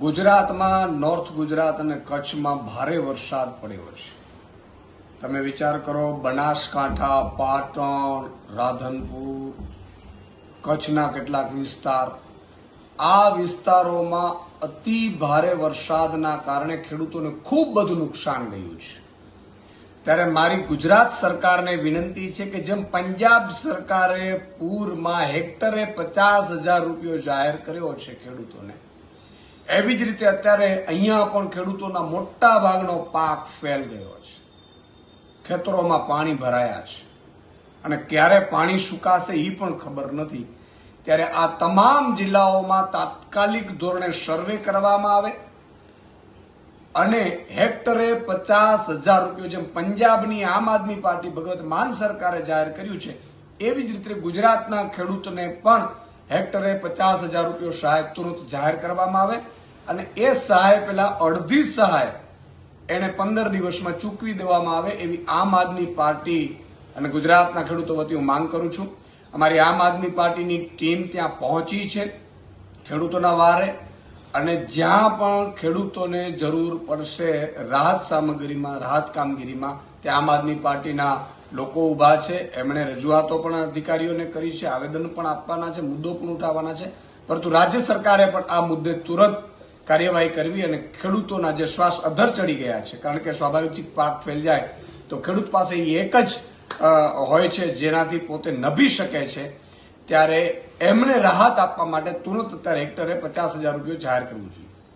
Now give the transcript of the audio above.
ગુજરાતમાં, નોર્થ ગુજરાત અને કચ્છમાં ભારે વરસાદ પડ્યો છે. તમે વિચાર કરો, બનાસકાંઠા, પાટણ, રાધનપુર, કચ્છના કેટલાક વિસ્તાર, આ વિસ્તારોમાં અતિ ભારે વરસાદના કારણે ખેડૂતોને ખૂબ બધું નુકસાન ગયું છે. ત્યારે મારી ગુજરાત સરકારને વિનંતી છે કે જેમ પંજાબ સરકારે પૂરમાં હેક્ટરે પચાસ હજાર રૂપિયો જાહેર કર્યો છે ખેડૂતોને એવી જ રીતે અત્યારે અહીંયા પણ ખેડૂતોના મોટા ભાગનો પાક ફેલ ગયો છે. ખેતરોમાં પાણી ભરાયા છે. અને ક્યારે પાણી સુકાશે એ પણ ખબર નથી. ત્યારે આ તમામ જિલ્લાઓમાં તાત્કાલિક ધોરણે સર્વે કરવામાં આવે અને હેક્ટરે પચાસ હજાર રૂપિયો જેમ પંજાબની આમ આદમી પાર્ટી ભગવત માન સરકારે જાહેર કર્યું છે, એવી જ રીતે ગુજરાતના ખેડૂતને પણ હેક્ટરે પચાસ હજાર રૂપિયો સહાય તુરંત જાહેર કરવામાં આવે અને એ સહાય પેલા અડધી સહાય એને પંદર દિવસમાં ચૂકવી દેવામાં આવે એવી આમ આદમી પાર્ટી અને ગુજરાતના ખેડૂતો વતી હું માંગ કરું છું. અમારી આમ આદમી પાર્ટીની ટીમ ત્યાં પહોંચી છે ખેડૂતોના વારે અને જ્યાં પણ ખેડૂતોને જરૂર પડશે રાહત સામગ્રીમાં, રાહત કામગીરીમાં ત્યાં આમ આદમી પાર્ટીના લોકો ઊભા છે, એમણે રજૂઆતો પણ અધિકારીઓને કરી છે, આવેદન પણ આપવાના છે, મુદ્દો પણ ઉઠાવવાના છે. પરંતુ રાજ્ય સરકારે પણ આ મુદ્દે તુરંત કાર્યવાહી કરવી અને ખેડૂતોના જે શ્વાસ અધર ચડી ગયા છે, કારણ કે સ્વાભાવિક પાક ફેલ જાય, તો ખેડૂત પાસે એ એક જ હોય છે, જેનાથી પોતે નભી શકે છે. ત્યારે એમણે રાહત આપવા માટે તુરંત અત્યારે હેક્ટરે પચાસ હજાર રૂપિયો જાહેર કરવું જોઈએ.